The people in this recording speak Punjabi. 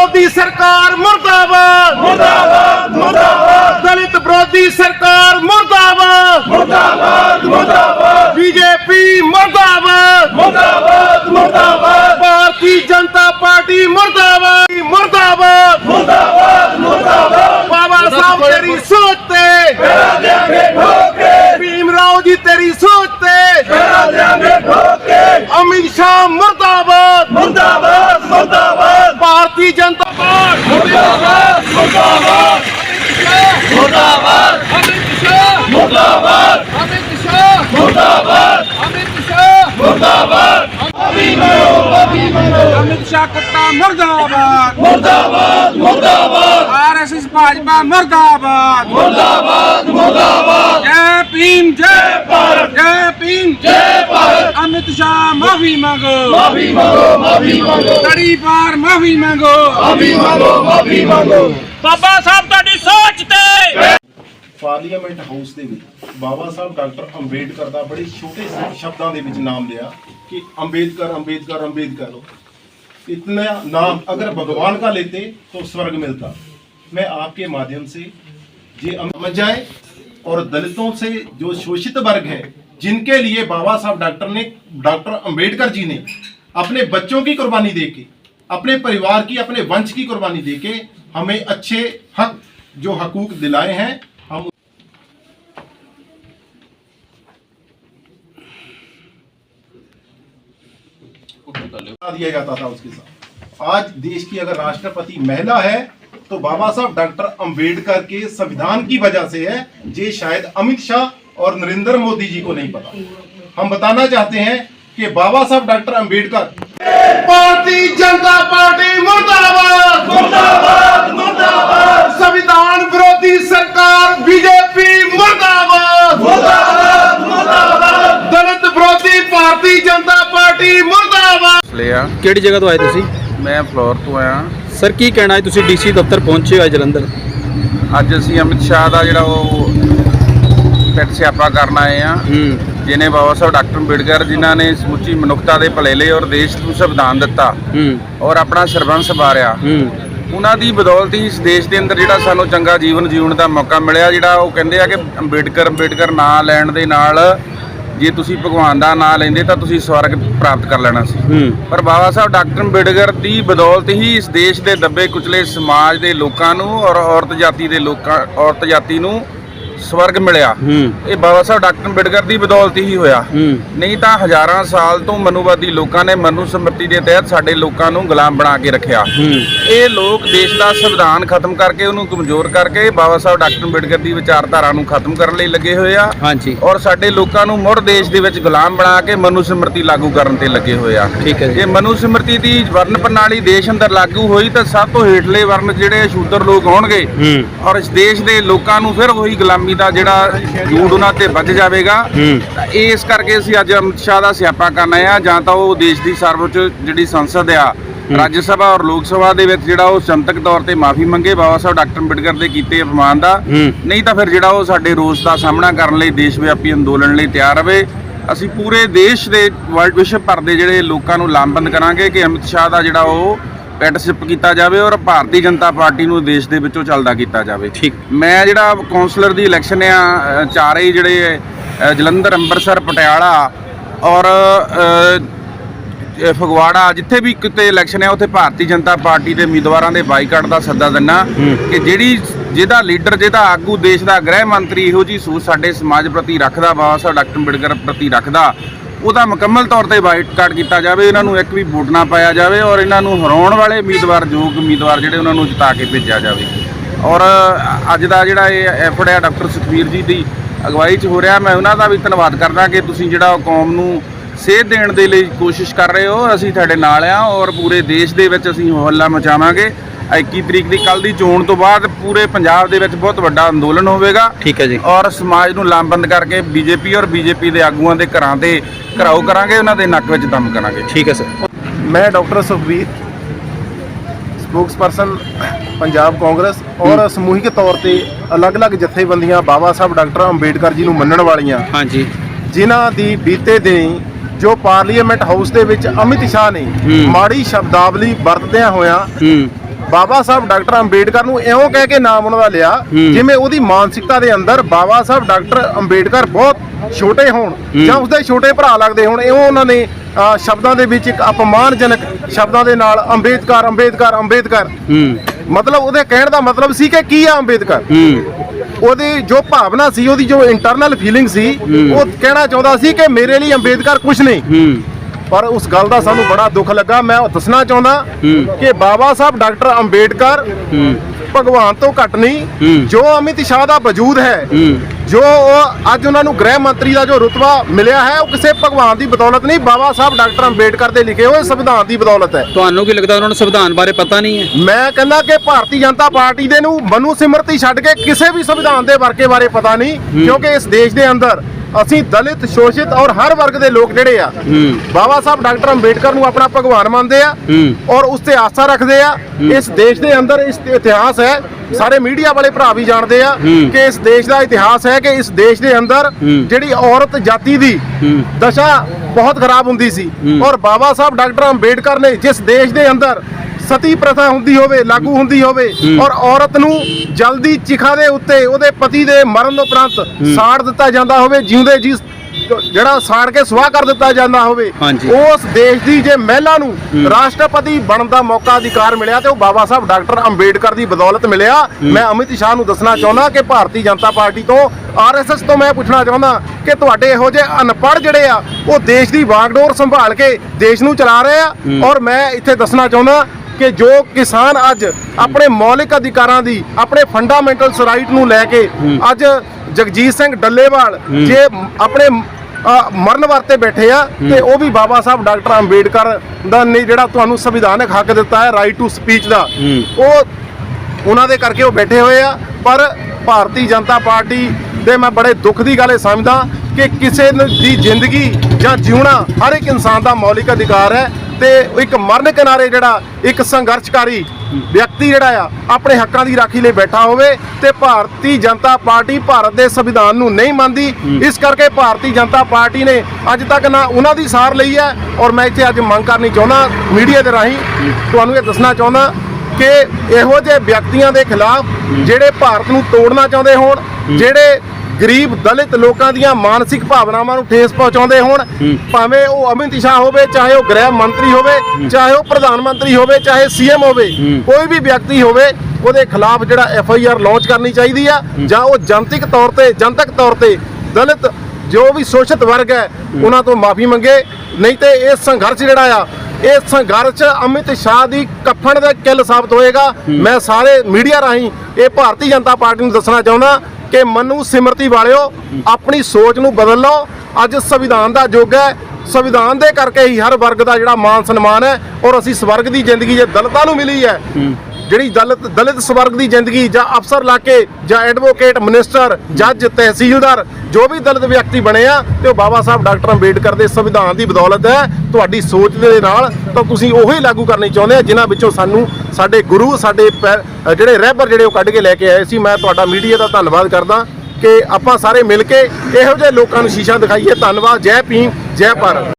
ਵਿਰੋਧੀ ਸਰਕਾਰ ਮੁਰਦਾਬਾਦ ਮੁਰਦਾਬਾਦ ਮੁਰਦਾਬਾਦ ਦਲਿਤ ਵਿਰੋਧੀ ਸਰਕਾਰ ਮੁਰਦਾਬਾਦ ਮੁਰਦਾਬਾਦ ਮੁਰਦਾਬਾਦ ਬੀਜੇਪੀ ਮੁਰਦਾਬਾਦ ਮੁਰਦਾਬਾਦ ਮੁਰਦਾਬਾਦ ਭਾਰਤੀ ਜਨਤਾ ਪਾਰਟੀ ਮੁਰਦਾਬਾਦ ਮੁਰਦਾਬਾਦ ਮੁਰਦਾਬਾਦ ਮੁਰਦਾਬਾਦ ਬਾਬਾ ਸਾਹਿਬ ਤੇਰੀ ਸੋਚ ਤੇ ਕਰਾ ਦਿਆਂਗੇ ਠੋਕੇ ਭੀਮ ਰਾਓ ਜੀ ਤੇਰੀ ਸੋਚ ਤੇ ਕਰਾ ਦਿਆਂਗੇ ਠੋਕੇ ਅਮਿਤ ਸ਼ਾਹ ਮੁਰਦਾਬਾਦ ਮੁਰਦਾਬਾਦ ਮੁਰਦਾਬਾਦ ਭਾਰਤੀ ਜਨਤਾ ਪਾਰਟੀ ਮੁਰਦਾਬਾਦ ਮੁਰਦਾਬਾਦ ਮੁਰਦਾਬਾਦ ਮੁਰਦਾਬਾਦ ਮੁਰਦਾਬਾਦ ਮੁਰਦਾਬਾਦ ਦਾ ਕੁੱਤਾ ਮਰਦਾਬਾਦ। ਮਰਦਾਬਾਦ ਮਰਦਾਬਾਦ। ਆਰਐਸਐਸ ਭਾਜਪਾ ਮਰਦਾਬਾਦ। ਮਰਦਾਬਾਦ ਮਰਦਾਬਾਦ। ਜੈ ਭੀਮ ਜੈ ਭਾਰਤ। ਜੈ ਭੀਮ। ਜੈ ਭਾਰਤ। ਅਮਿਤ ਸ਼ਾਹ ਮਾਫੀ ਮੰਗੋ। ਮਾਫੀ ਮੰਗੋ ਮਾਫੀ ਮੰਗੋ। ਤੜੀ ਪਾਰ ਮਾਫੀ ਮੰਗੋ। ਮਾਫੀ ਮੰਗੋ ਮਾਫੀ ਮੰਗੋ। ਬਾਬਾ ਸਾਹਿਬ ਤੁਹਾਡੀ ਸੋਚ ਤੇ। ਪਾਰਲੀਮੈਂਟ ਹਾਊਸ ਦੇ ਵਿੱਚ ਬਾਬਾ ਸਾਹਿਬ ਡਾਕਟਰ ਅੰਬੇਡਕਰ ਦਾ ਬੜੇ ਛੋਟੇ ਸ਼ਬਦਾਂ ਦੇ ਵਿੱਚ ਨਾਮ ਲਿਆ ਕਿ ਅੰਬੇਦਕਰ ਅੰਬੇਦਕਰ ਅੰਬੇਦਕਰ। इतना नाम अगर भगवान का लेते तो स्वर्ग मिलता। मैं आपके माध्यम से ये समझ जाए, और दलितों से जो शोषित वर्ग है, जिनके लिए बाबा साहब डॉक्टर ने, डॉक्टर अंबेडकर जी ने अपने बच्चों की कुर्बानी देके, अपने परिवार की, अपने वंश की कुर्बानी देके हमें अच्छे हक, जो हकूक दिलाए हैं हम बता दिया जाता था उसके साथ। आज देश की अगर राष्ट्रपति महिला है तो बाबा साहब डॉक्टर अंबेडकर के संविधान की वजह से है जे शायद अमित शाह और नरेंद्र मोदी जी को नहीं पता। हम बताना चाहते हैं कि बाबा साहब डॉक्टर अंबेडकर भारतीय जनता पार्टी मुर्दाबाद मुर्दाबाद। मुर्दाबाद। ਕਿਹੜੀ ਜਗ੍ਹਾ ਤੋਂ ਆਏ ਤੁਸੀਂ? ਮੈਂ ਫਲੋਰ ਤੋਂ ਆਇਆ। ਸਰ ਕੀ ਕਹਿਣਾ ਹੈ? ਤੁਸੀਂ ਡੀਸੀ ਦਫ਼ਤਰ ਪਹੁੰਚੇ ਹੋ ਅੱਜ ਜਲੰਧਰ? ਅੱਜ ਅਸੀਂ ਅਮਿਤ ਸ਼ਾਹ ਦਾ ਜਿਹੜਾ ਉਹ ਪਿੱਟ ਸਿਆਪਾ ਕਰਨ ਆਏ ਆ ਹੂੰ। ਜਿਹਨੇ ਬਾਬਾ ਸਾਹਿਬ ਡਾਕਟਰ ਅੰਬੇਡਕਰ ਜਿਨ੍ਹਾਂ ਨੇ ਸਮੁੱਚੀ ਮਨੁੱਖਤਾ ਦੇ ਭਲੇ ਲਈ ਔਰ ਦੇਸ਼ ਨੂੰ ਸੰਵਿਧਾਨ ਦਿੱਤਾ ਹੂੰ। ਔਰ ਆਪਣਾ ਸਰਬੰਸ ਵਾਰਿਆ ਹੂੰ। ਉਹਨਾਂ ਦੀ ਬਦੌਲਤ ਹੀ ਇਸ ਦੇਸ਼ ਦੇ ਅੰਦਰ ਜਿਹੜਾ ਸਾਨੂੰ ਚੰਗਾ ਜੀਵਨ ਜਿਉਣ ਦਾ ਮੌਕਾ ਮਿਲਿਆ ਜਿਹੜਾ ਉਹ ਕਹਿੰਦੇ ਆ ਕਿ ਅੰਬੇਡਕਰ ਅੰਬੇਡਕਰ ਨਾਂ ਲੈਣ ਦੇ ਨਾਲ ਜੇ ਤੁਸੀਂ ਭਗਵਾਨ ਦਾ ਨਾਂ ਲੈਂਦੇ ਤਾਂ ਤੁਸੀਂ ਸਵਰਗ ਪ੍ਰਾਪਤ ਕਰ ਲੈਣਾ ਸੀ। ਪਰ ਬਾਬਾ ਸਾਹਿਬ ਡਾਕਟਰ ਅੰਬੇਡਕਰ ਦੀ ਬਦੌਲਤ ਹੀ ਇਸ ਦੇਸ਼ ਦੇ ਦੱਬੇ ਕੁਚਲੇ ਸਮਾਜ ਦੇ ਲੋਕਾਂ ਨੂੰ ਔਰ ਔਰਤ ਜਾਤੀ ਦੇ ਲੋਕਾਂ ਔਰਤ ਜਾਤੀ ਨੂੰ ਸਵਰਗ ਮਿਲਿਆ। ਇਹ ਬਾਬਾ ਸਾਹਿਬ ਡਾਕਟਰ ਅੰਬੇਡਕਰ ਦੀ ਬਦੌਲਤ ਹੀ ਹੋਇਆ। ਨਹੀਂ ਤਾਂ ਹਜ਼ਾਰਾਂ ਸਾਲ ਤੋਂ ਮਨੂਵਾਦੀ ਲੋਕਾਂ ਨੇ ਮਨੂ ਸਮਰਤੀ ਦੇ ਤਹਿਤ ਸਾਡੇ ਲੋਕਾਂ ਨੂੰ ਗੁਲਾਮ ਬਣਾ ਕੇ ਰੱਖਿਆ। ਇਹ ਲੋਕ ਦੇਸ਼ ਦਾ ਸੰਵਿਧਾਨ ਖਤਮ ਕਰਕੇ ਉਹਨੂੰ ਕਮਜ਼ੋਰ ਕਰਕੇ ਬਾਬਾ ਸਾਹਿਬ ਡਾਕਟਰ ਅੰਬੇਡਕਰ ਦੀ ਵਿਚਾਰਧਾਰਾ ਨੂੰ ਖਤਮ ਕਰਨ ਲਈ ਲੱਗੇ ਹੋਏ ਆ। ਹਾਂਜੀ। ਔਰ ਸਾਡੇ ਲੋਕਾਂ ਨੂੰ ਮੁੜ ਦੇਸ਼ ਦੇ ਵਿੱਚ ਗੁਲਾਮ ਬਣਾ ਕੇ ਮਨੂ ਸਮਰਤੀ ਲਾਗੂ ਕਰਨ ਤੇ ਲੱਗੇ ਹੋਏ ਆ। ਠੀਕ ਹੈ ਜੀ। ਮਨੂ ਸਮਰਤੀ ਦੀ ਵਰਨ ਪ੍ਰਣਾਲੀ ਦੇਸ਼ ਅੰਦਰ ਲਾਗੂ ਹੋਈ ਤਾਂ ਸਭ ਤੋਂ ਹੇਠਲੇ ਵਰਨ ਜਿਹੜੇ ਸ਼ੂਦਰ ਲੋਕ ਹੋਣਗੇ। ਹੂੰ। ਔਰ ਇਸ ਦੇਸ਼ ਦੇ ਲੋਕਾਂ ਨੂੰ ਫਿਰ ਉਹੀ ਗੁਲਾਮੀ ਦਾ ਜਿਹੜਾ ਜੂੜ ਉਹਨਾਂ ਤੇ ਵੱਜ ਜਾਵੇਗਾ। ਇਸ ਕਰਕੇ ਅਸੀਂ ਅੱਜ ਅਮਿਤ ਸ਼ਾਹ ਦਾ ਸਿਆਪਾ ਕਰਨ ਆ ਜਾਂ ਤਾਂ ਉਹ ਦੇਸ਼ ਦੀ ਸਰਵਉੱਚ ਜਿਹੜੀ ਸੰਸਦ ਆ ਰਾਜ ਸਭਾ ਔਰ ਲੋਕ ਸਭਾ ਦੇ ਵਿੱਚ ਜਿਹੜਾ ਉਹ ਸੰਤਕ ਤੌਰ ਤੇ ਮਾਫੀ ਮੰਗੇ ਬਾਬਾ ਸਾਹਿਬ ਡਾਕਟਰ ਅੰਬੇਡਕਰ ਦੇ ਕੀਤੇ ਅਪਮਾਨ ਦਾ। ਨਹੀਂ ਤਾਂ ਫਿਰ ਜਿਹੜਾ ਉਹ ਸਾਡੇ ਰੋਸ ਦਾ ਸਾਹਮਣਾ ਕਰਨ ਲਈ ਦੇਸ਼ ਵਿਆਪੀ ਅੰਦੋਲਨ ਲਈ ਤਿਆਰ ਰਵੇ ਅਸੀਂ ਪੂਰੇ ਦੇਸ਼ ਦੇ ਵਰਲਡ ਵਿਸ਼ਵ ਭਰ ਦੇ ਜਿਹੜੇ ਲੋਕਾਂ ਨੂੰ ਲਾਮਬੰਦ ਕਰਾਂਗੇ ਕਿ ਅਮਿਤ ਸ਼ਾਹ ਦਾ ਜਿਹੜਾ ਉਹ ਪੈਟਸਿਪ ਕੀਤਾ ਜਾਵੇ ਔਰ ਭਾਰਤੀ ਜਨਤਾ ਪਾਰਟੀ ਨੂੰ ਦੇਸ਼ ਦੇ ਵਿੱਚੋਂ ਚੱਲਦਾ ਕੀਤਾ ਜਾਵੇ। ਠੀਕ। ਮੈਂ ਜਿਹੜਾ ਕਾਉਂਸਲਰ ਦੀ ਇਲੈਕਸ਼ਨ ਆ ਚਾਰੇ ਜਿਹੜੇ ਜਲੰਧਰ ਅੰਮ੍ਰਿਤਸਰ ਪਟਿਆਲਾ ਔਰ ਫਗਵਾੜਾ ਜਿੱਥੇ ਵੀ ਕਿਤੇ ਇਲੈਕਸ਼ਨ ਹੈ ਉੱਥੇ ਭਾਰਤੀ ਜਨਤਾ ਪਾਰਟੀ ਦੇ ਉਮੀਦਵਾਰਾਂ ਦੇ ਬਾਈਕਾਟ ਦਾ ਸੱਦਾ ਦਿੰਨਾ। ਕਿ ਜਿਹੜੀ ਜਿਹਦਾ ਲੀਡਰ ਜਿਹਦਾ ਆਗੂ ਦੇਸ਼ ਦਾ ਗ੍ਰਹਿ ਮੰਤਰੀ ਇਹੋ ਜੀ ਸੋਚ ਸਾਡੇ ਸਮਾਜ ਪ੍ਰਤੀ ਰੱਖਦਾ ਬਾਬਾ ਸਾਹਿਬ ਡਾਕਟਰ ਅੰਬੇਡਕਰ ਪ੍ਰਤੀ ਰੱਖਦਾ ਉਹਦਾ ਮੁਕੰਮਲ ਤੌਰ ਤੇ ਬਾਈਕਾਟ ਕੀਤਾ ਜਾਵੇ, ਇਹਨਾਂ ਨੂੰ ਇੱਕ ਵੀ ਵੋਟ ਨਾ ਪਾਇਆ ਜਾਵੇ ਔਰ ਇਹਨਾਂ ਨੂੰ ਹਰਾਉਣ ਵਾਲੇ ਉਮੀਦਵਾਰ ਯੋਗ ਉਮੀਦਵਾਰ ਜਿਹੜੇ ਉਹਨਾਂ ਨੂੰ ਜਿਤਾ ਕੇ ਭੇਜਿਆ ਜਾਵੇ। ਔਰ ਅੱਜ ਦਾ ਜਿਹੜਾ ਇਹ ਐਫਰਟ ਹੈ ਡਾਕਟਰ ਸੁਖਵੀਰ ਜੀ ਦੀ ਅਗਵਾਈ 'ਚ ਹੋ ਰਿਹਾ, ਮੈਂ ਉਹਨਾਂ ਦਾ ਵੀ ਧੰਨਵਾਦ ਕਰਦਾ ਕਿ ਤੁਸੀਂ ਜਿਹੜਾ ਉਹ ਕੌਮ ਨੂੰ ਸੇਧ ਦੇਣ ਦੇ ਲਈ ਕੋਸ਼ਿਸ਼ ਕਰ ਰਹੇ ਹੋ। ਅਸੀਂ ਤੁਹਾਡੇ ਨਾਲ ਆ ਔਰ ਪੂਰੇ ਦੇਸ਼ ਦੇ ਵਿੱਚ ਅਸੀਂ ਹੋਹੱਲਾ ਮਚਾਵਾਂਗੇ। 21 ਤਰੀਕ ਦੀ ਕੱਲ ਦੀ ਚੋਣ ਤੋਂ ਬਾਅਦ ਪੂਰੇ ਪੰਜਾਬ ਦੇ ਵਿੱਚ ਬਹੁਤ ਵੱਡਾ ਅੰਦੋਲਨ ਹੋਵੇਗਾ। ਠੀਕ ਹੈ ਜੀ। ਔਰ ਸਮਾਜ ਨੂੰ ਲਾਮਬੰਦ ਕਰਕੇ ਬੀਜੇਪੀ ਔਰ ਬੀਜੇਪੀ ਦੇ ਆਗੂਆਂ ਦੇ ਘਰਾਂ ਤੇ ਘਰਾਓ ਕਰਾਂਗੇ ਉਹਨਾਂ ਦੇ ਨੱਕ ਵਿੱਚ ਦਮ ਕਰਾਂਗੇ। ਠੀਕ ਹੈ ਸਰ। ਮੈਂ ਡਾਕਟਰ ਸੁਖਬੀਰ ਸਪੋਕਸਪਰਸਨ ਪੰਜਾਬ ਕਾਂਗਰਸ ਔਰ ਸਮੂਹਿਕ ਤੌਰ ਤੇ ਅਲੱਗ-ਅਲੱਗ ਜਥੇਬੰਦੀਆਂ ਬਾਬਾ ਸਾਹਿਬ ਡਾਕਟਰ ਅੰਬੇਡਕਰ ਜੀ ਨੂੰ ਮੰਨਣ ਵਾਲੀਆਂ। ਹਾਂਜੀ। ਜਿਨ੍ਹਾਂ ਦੀ ਬੀਤੇ ਦਿਨੀ ਜੋ ਪਾਰਲੀਮੈਂਟ ਹਾਊਸ ਦੇ ਵਿੱਚ ਅਮਿਤ ਸ਼ਾਹ ਨੇ। ਮਾੜੀ ਸ਼ਬਦਾਵਲੀ ਵਰਤਦਿਆਂ ਹੋਇਆਂ ਬਾਬਾ ਸਾਹਿਬ ਡਾਕਟਰ ਅੰਬੇਡਕਰ ਨੂੰ ਇਉਂ ਕਹਿ ਕੇ ਨਾਮ ਉਹਨਾਂ ਦਾ ਲਿਆ ਜਿਵੇਂ ਉਹਦੀ ਮਾਨਸਿਕਤਾ ਦੇ ਅੰਦਰ ਬਾਬਾ ਸਾਹਿਬ ਡਾਕਟਰ ਅੰਬੇਡਕਰ ਬਹੁਤ ਛੋਟੇ ਹੋਣ ਜਾਂ ਉਸਦੇ ਛੋਟੇ ਭਰਾ ਲੱਗਦੇ ਹੋਣ ਇਉਂ ਉਹਨਾਂ ਨੇ ਸ਼ਬਦਾਂ ਦੇ ਵਿੱਚ ਇੱਕ ਅਪਮਾਨਜਨਕ ਸ਼ਬਦਾਂ ਦੇ ਨਾਲ ਅੰਬੇਦਕਰ ਅੰਬੇਦਕਰ ਅੰਬੇਦਕਰ ਮਤਲਬ ਉਹਦੇ ਕਹਿਣ ਦਾ ਮਤਲਬ ਸੀ ਕਿ ਕੀ ਆ ਅੰਬੇਦਕਰ ਉਹਦੀ ਜੋ ਭਾਵਨਾ ਸੀ ਉਹਦੀ ਜੋ ਇੰਟਰਨਲ ਫੀਲਿੰਗ ਸੀ ਉਹ ਕਹਿਣਾ ਚਾਹੁੰਦਾ ਸੀ ਕਿ ਮੇਰੇ ਲਈ ਅੰਬੇਦਕਰ ਕੁਝ ਨਹੀਂ। ਪਰ ਉਸ ਗੱਲ ਦਾ ਸਾਨੂੰ ਬੜਾ ਦੁੱਖ ਲੱਗਾ। ਮੈਂ ਦੱਸਣਾ ਚਾਹੁੰਦਾ। ਕਿ ਬਾਬਾ ਸਾਹਿਬ ਡਾਕਟਰ ਅੰਬੇਡਕਰ ਭਗਵਾਨ ਤੋਂ ਘੱਟ ਨਹੀਂ। ਜੋ ਅਮਿਤ ਸ਼ਾਹ ਦਾ ਵਜੂਦ ਹੈ ਹੂੰ। ਜੋ ਉਹ ਅੱਜ ਉਹਨਾਂ ਨੂੰ ਗ੍ਰਹਿ ਮੰਤਰੀ ਦਾ ਜੋ ਰੁਤਬਾ ਮਿਲਿਆ ਹੈ ਉਹ ਕਿਸੇ ਭਗਵਾਨ ਦੀ ਬਦੌਲਤ ਨਹੀਂ ਬਾਬਾ ਸਾਹਿਬ ਡਾਕਟਰ ਅੰਬੇਡਕਰ ਦੇ ਲਿਖੇ ਹੋਏ ਸੰਵਿਧਾਨ ਦੀ ਬਦੌਲਤ ਹੈ। ਤੁਹਾਨੂੰ ਕੀ ਲੱਗਦਾ ਉਹਨਾਂ ਨੂੰ ਸੰਵਿਧਾਨ ਬਾਰੇ ਪਤਾ ਨਹੀਂ ਹੈ? ਮੈਂ ਕਹਿੰਦਾ ਕਿ ਭਾਰਤੀ ਜਨਤਾ ਪਾਰਟੀ ਦੇ ਨੂੰ ਮਨੂ ਸਿਮਰਤੀ ਛੱਡ ਕੇ ਕਿਸੇ ਵੀ ਸੰਵਿਧਾਨ ਦੇ ਵਰਕੇ ਬਾਰੇ ਪਤਾ ਨਹੀਂ ਕਿਉਂਕਿ ਇਸ ਦੇਸ਼ ਦੇ ਅੰਦਰ ਅਸੀਂ ਦਲਿਤ ਸ਼ੋਸ਼ਿਤ ਔਰ ਹਰ ਵਰਗ ਦੇ ਲੋਕ ਜਿਹੜੇ ਆ ਹੂੰ ਬਾਬਾ ਸਾਹਿਬ ਡਾਕਟਰ ਅੰਬੇਡਕਰ ਨੂੰ ਆਪਣਾ ਭਗਵਾਨ ਮੰਨਦੇ ਆ ਹੂੰ ਔਰ ਉਸ ਤੇ ਆਸਥਾ ਰੱਖਦੇ ਆ ਇਸ ਦੇਸ਼ ਦੇ ਅੰਦਰ ਇਸ ਇਤਿਹਾਸ ਹੈ ਸਾਰੇ ਮੀਡੀਆ ਵਾਲੇ ਭਰਾ ਵੀ ਜਾਣਦੇ ਆ। ਕਿ ਇਸ ਦੇਸ਼ ਦਾ ਇਤਿਹਾਸ ਹੈ ਕਿ ਇਸ ਦੇਸ਼ ਦੇ ਅੰਦਰ। ਜਿਹੜੀ ਔਰਤ ਜਾਤੀ ਦੀ ਦਸ਼ਾ ਬਹੁਤ ਖਰਾਬ ਹੁੰਦੀ ਸੀ। ਔਰ ਬਾਬਾ ਸਾਹਿਬ ਡਾਕਟਰ ਅੰਬੇਡਕਰ ਨੇ ਜਿਸ ਦੇਸ਼ ਦੇ ਅੰਦਰ ਸਤੀ ਪ੍ਰਥਾ ਹੁੰਦੀ ਹੋਵੇ ਲਾਗੂ ਹੁੰਦੀ ਹੋਵੇ ਔਰ ਔਰਤ ਨੂੰ ਜਲਦੀ ਚਿਖਾ ਦੇ ਉੱਤੇ ਉਹਦੇ ਪਤੀ ਦੇ ਮਰਨ ਉਪਰੰਤ ਸਾੜ ਦਿੱਤਾ ਜਾਂਦਾ ਹੋਵੇ ਜਿਉਂਦੇ ਜੀ ਜਿਹੜਾ ਸਾੜ ਕੇ ਸੁਆਹ ਕਰ ਦਿੱਤਾ ਜਾਂਦਾ ਹੋਵੇ। ਉਸ ਦੇਸ਼ ਦੀ ਜੇ ਮਹਿਲਾ ਨੂੰ ਰਾਸ਼ਟਰਪਤੀ ਬਣਨ ਦਾ ਮੌਕਾ ਅਧਿਕਾਰ ਮਿਲਿਆ ਤੇ ਉਹ ਬਾਬਾ ਸਾਹਿਬ ਡਾਕਟਰ ਅੰਬੇਡਕਰ ਦੀ ਬਦੌਲਤ ਮਿਲਿਆ। ਮੈਂ ਅਮਿਤ ਸ਼ਾਹ ਨੂੰ ਦੱਸਣਾ ਚਾਹੁੰਦਾ ਕਿ ਭਾਰਤੀ ਜਨਤਾ ਪਾਰਟੀ ਤੋਂ ਆਰਐਸਐਸ ਤੋਂ ਮੈਂ ਪੁੱਛਣਾ ਚਾਹੁੰਦਾ ਕਿ ਤੁਹਾਡੇ ਇਹੋ ਜਿਹੇ ਅਨਪੜ੍ਹ ਜਿਹੜੇ ਆ ਉਹ ਦੇਸ਼ ਦੀ ਵਾਗਡੋਰ ਸੰਭਾਲ ਕੇ ਦੇਸ਼ ਨੂੰ ਚਲਾ ਰਹੇ ਆ। ਔਰ ਮੈਂ ਇੱਥੇ ਦੱਸਣਾ ਚਾਹੁੰਦਾ ਕਿ ਜੋ ਕਿਸਾਨ ਅੱਜ ਆਪਣੇ ਮੌਲਿਕ ਅਧਿਕਾਰਾਂ ਦੀ ਆਪਣੇ ਫੰਡਾਮੈਂਟਲਸ ਰਾਈਟ ਨੂੰ ਲੈ ਕੇ ਅੱਜ ਜਗਜੀਤ ਸਿੰਘ ਡੱਲੇਵਾਲ ਜੇ ਆਪਣੇ ਮਰਨ ਵਾਸਤੇ ਬੈਠੇ ਆ ਤੇ ਉਹ ਵੀ ਬਾਬਾ ਸਾਹਿਬ ਡਾਕਟਰ ਅੰਬੇਡਕਰ ਦਾ ਨੇ ਜਿਹੜਾ ਤੁਹਾਨੂੰ ਸੰਵਿਧਾਨਕ ਹੱਕ ਦਿੱਤਾ ਹੈ ਰਾਈਟ ਟੂ ਸਪੀਚ ਦਾ। ਉਹ ਉਹਨਾਂ ਦੇ ਕਰਕੇ ਉਹ ਬੈਠੇ ਹੋਏ ਆ ਪਰ ਭਾਰਤੀ ਜਨਤਾ ਪਾਰਟੀ ਦੇ ਮੈਂ ਬੜੇ ਦੁੱਖ ਦੀ ਗੱਲ ਇਹ ਸਮਝਦਾ ਕਿ ਕਿਸੇ ਦੀ ਜ਼ਿੰਦਗੀ ਜਾਂ ਜਿਉਣਾ ਹਰ ਇੱਕ ਇਨਸਾਨ ਦਾ ਮੌਲਿਕ ਅਧਿਕਾਰ ਹੈ। ਤੇ ਇੱਕ ਮਰਨ ਕਿਨਾਰੇ ਜਿਹੜਾ ਇੱਕ ਸੰਘਰਸ਼ਕਾਰੀ ਵਿਅਕਤੀ ਜਿਹੜਾ ਆ ਆਪਣੇ ਹੱਕਾਂ ਦੀ ਰਾਖੀ ਲਈ ਬੈਠਾ ਹੋਵੇ ਤੇ ਭਾਰਤੀ ਜਨਤਾ ਪਾਰਟੀ ਭਾਰਤ ਦੇ ਸੰਵਿਧਾਨ ਨੂੰ ਨਹੀਂ ਮੰਨਦੀ। ਇਸ ਕਰਕੇ ਭਾਰਤੀ ਜਨਤਾ ਪਾਰਟੀ ਨੇ ਅੱਜ ਤੱਕ ਨਾ ਉਹਨਾਂ ਦੀ ਸਾਰ ਲਈ ਹੈ ਔਰ ਮੈਂ ਇੱਥੇ ਅੱਜ ਮੰਗ ਕਰਨੀ ਚਾਹੁੰਦਾ ਮੀਡੀਆ ਦੇ ਰਾਹੀਂ। ਤੁਹਾਨੂੰ ਇਹ ਦੱਸਣਾ ਚਾਹੁੰਦਾ ਕਿ ਇਹੋ ਜਿਹੇ ਵਿਅਕਤੀਆਂ ਦੇ ਖਿਲਾਫ ਜਿਹੜੇ ਭਾਰਤ ਨੂੰ ਤੋੜਨਾ ਚਾਹੁੰਦੇ ਹੋਣ ਜਿਹੜੇ ਗਰੀਬ ਦਲਿਤ ਲੋਕਾਂ ਦੀਆਂ ਮਾਨਸਿਕ ਭਾਵਨਾਵਾਂ ਨੂੰ ਠੇਸ ਪਹੁੰਚਾਉਂਦੇ ਹੋਣ ਭਾਵੇਂ ਉਹ ਅਮਿਤ ਸ਼ਾਹ ਹੋਵੇ ਚਾਹੇ ਉਹ ਗ੍ਰਹਿ ਮੰਤਰੀ ਹੋਵੇ ਚਾਹੇ ਉਹ ਪ੍ਰਧਾਨ ਮੰਤਰੀ ਹੋਵੇ ਚਾਹੇ ਸੀਐਮ ਹੋਵੇ ਕੋਈ ਵੀ ਵਿਅਕਤੀ ਹੋਵੇ ਉਹਦੇ ਖਿਲਾਫ ਜਿਹੜਾ ਐਫ ਆਈ ਆਰ ਲਾਂਚ ਕਰਨੀ ਚਾਹੀਦੀ ਆ ਜਾਂ ਉਹ ਜਨਤਕ ਤੌਰ ਤੇ ਜਨਤਕ ਤੌਰ ਤੇ ਦਲਿਤ ਜੋ ਵੀ ਸ਼ੋਸ਼ਿਤ ਵਰਗ ਹੈ ਉਹਨਾਂ ਤੋਂ ਮਾਫੀ ਮੰਗੇ। ਨਹੀਂ ਤੇ ਇਹ ਸੰਘਰਸ਼ ਜਿਹੜਾ ਆ ਇਹ ਸੰਘਰਸ਼ ਅਮਿਤ ਸ਼ਾਹ ਦੀ ਕਫਨ ਦਾ ਕਿੱਲ ਸਾਬਤ ਹੋਏਗਾ। ਮੈਂ ਸਾਰੇ ਮੀਡੀਆ ਰਾਹੀਂ ਇਹ ਭਾਰਤੀ ਜਨਤਾ ਪਾਰਟੀ ਨੂੰ ਦੱਸਣਾ ਚਾਹੁੰਦਾ ਕਿ ਮਨੂ ਸਿਮਰਤੀ ਵਾਲਿਓ ਆਪਣੀ ਸੋਚ ਨੂੰ ਬਦਲ ਲਓ। ਅੱਜ ਸੰਵਿਧਾਨ ਦਾ ਯੁੱਗ ਹੈ। ਸੰਵਿਧਾਨ ਦੇ ਕਰਕੇ ਹੀ ਹਰ ਵਰਗ ਦਾ ਜਿਹੜਾ ਮਾਨ ਸਨਮਾਨ ਹੈ ਔਰ ਅਸੀਂ ਸਵਰਗ ਦੀ ਜ਼ਿੰਦਗੀ ਜੇ ਦਲਿਤਾਂ ਨੂੰ ਮਿਲੀ ਹੈ ਜਿਹੜੀ ਦਲਿਤ ਦਲਿਤ ਸਵਰਗ ਦੀ ਜ਼ਿੰਦਗੀ ਜਾਂ ਅਫਸਰ ਲਾ ਕੇ ਜਾਂ ਐਡਵੋਕੇਟ ਮਿਨਿਸਟਰ ਜੱਜ ਤਹਿਸੀਲਦਾਰ ਜੋ ਵੀ ਦਲਿਤ ਵਿਅਕਤੀ ਬਣੇ ਆ ਤੇ ਉਹ ਬਾਬਾ ਸਾਹਿਬ ਡਾਕਟਰ ਅੰਬੇਡਕਰ ਦੇ ਸੰਵਿਧਾਨ ਦੀ ਬਦੌਲਤ ਹੈ, ਤੁਹਾਡੀ ਸੋਚ ਦੇ ਨਾਲ ਤਾਂ ਤੁਸੀਂ ਉਹੀ ਲਾਗੂ ਕਰਨੀ ਚਾਹੁੰਦੇ ਆ, ਜਿਨ੍ਹਾਂ ਵਿੱਚੋਂ ਸਾਨੂੰ ਸਾਡੇ ਗੁਰੂ, ਸਾਡੇ ਪੈ- ਜਿਹੜੇ ਰਹਿਬਰ ਜਿਹੜੇ ਉਹ ਕੱਢ ਕੇ ਲੈ ਕੇ ਆਏ ਸੀ। ਮੈਂ ਤੁਹਾਡਾ ਮੀਡੀਆ ਦਾ ਧੰਨਵਾਦ ਕਰਦਾ ਕਿ ਆਪਾਂ ਸਾਰੇ ਮਿਲ ਕੇ ਇਹੋ ਜਿਹੇ ਲੋਕਾਂ ਨੂੰ ਸ਼ੀਸ਼ਾ ਦਿਖਾਈਏ। ਧੰਨਵਾਦ, ਜੈ ਭੀਮ, ਜੈ ਭਾਰਤ।